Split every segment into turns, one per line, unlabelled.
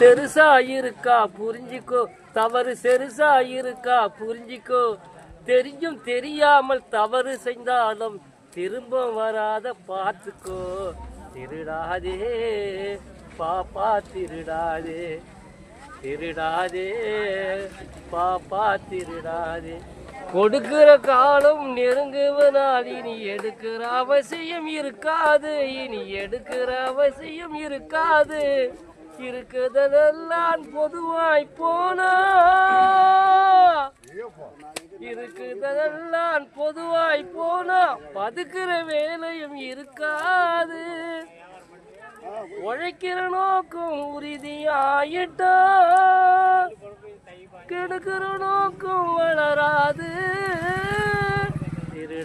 செருசா இருக்கா? புரிஞ்சிக்கோ. தவறு செருசா இருக்கா? புரிஞ்சிக்கோ. தெரிஞ்சும் தெரியாமல் தவறு செய்தாலும் திரும்ப வராத பார்த்துக்கோ. திருடாதே. பாப்பா திருடாதே. திருடாதே. பாப்பா திருடாதே. கொடுக்கிற காலம் நெருங்குவனால் இனி எடுக்கிற அவசியம் இருக்காது. இனி எடுக்கிற அவசியம் இருக்காது. இருக்குதெல்லாம் பொதுவாய் போனா. இருக்குதெல்லாம் பொதுவாய் போனா. பதுக்கிற வேலையும் இருக்காது. உழைக்கிற நோக்கம் உறுதியாயிட்டா. கெடுக்கிற நோக்கம் வளராது.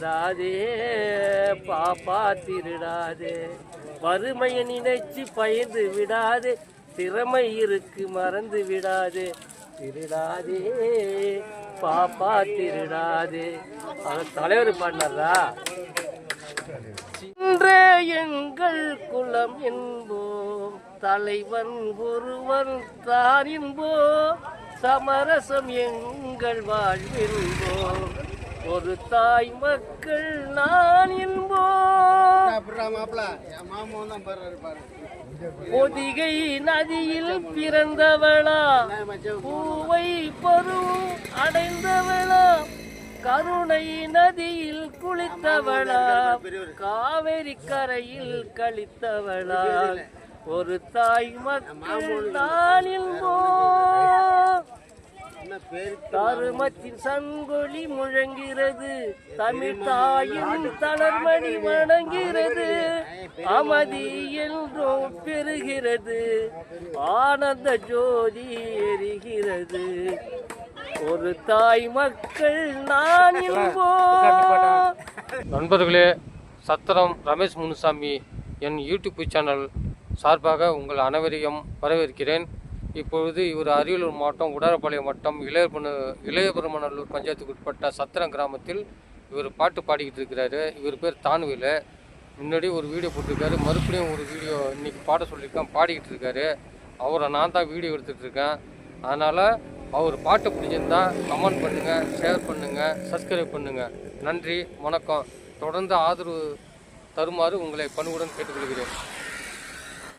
திருடாதே பாப்பா திருடாதே. வறுமையை நினைச்சு பயந்து விடாதே திறமை இருக்கு மறந்து விடாதே. திருடாதே பாப்பா திருடாதே. அவர் தலைவர் பாடினாரா இன்றே எங்கள் குலம் என்போம் தலைவன் ஒருவன் தான் என்போம் சமரசம் எங்கள் வாழ்வென்போம் ஒரு தாய் மக்கள் நான் பொதிகை நதியில் பிறந்தவளா. பூவை பருவம் அடைந்தவளா. கருணை நதியில் குளித்தவளா. காவேரி கரையில் கழித்தவளா. ஒரு தாய் மக்கள் நான் தருமத்தின் சங்கொலி முழங்கிறது தமிழ் தாயின் தளர்மணி வணங்கிறது அமைதி என்றும் பெறுகிறது. ஆனந்த ஜோதி எரிகிறது. ஒரு தாய் மக்கள் நான்
நண்பர்களே சத்திரம் ரமேஷ் முனுசாமி என் யூடியூப் சேனல் சார்பாக உங்கள் அனைவரையும் வரவேற்கிறேன். இப்பொழுது இவர் அரியலூர் மாவட்டம் உடாரப்பாளையம் வட்டம் இளையபெரு இளையபெருமநல்லூர் பஞ்சாயத்துக்கு உட்பட்ட சத்திரம் கிராமத்தில் இவர் பாட்டு பாடிக்கிட்டு இருக்கிறாரு. இவர் பேர் தானுவில. முன்னாடி ஒரு வீடியோ போட்டிருக்காரு. மறுபடியும் ஒரு வீடியோ இன்றைக்கி பாட சொல்லியிருக்கேன் பாடிக்கிட்டு இருக்காரு. அவரை நான் தான் வீடியோ எடுத்துகிட்ருக்கேன் அதனால் அவர் பாட்டு பிடிச்சிருந்தா கமெண்ட் பண்ணுங்கள் ஷேர் பண்ணுங்கள் சப்ஸ்கிரைப் பண்ணுங்கள் நன்றி வணக்கம். தொடர்ந்து ஆதரவு தருமாறு உங்களை பணிவுடன் கேட்டுக்கொள்கிறேன்.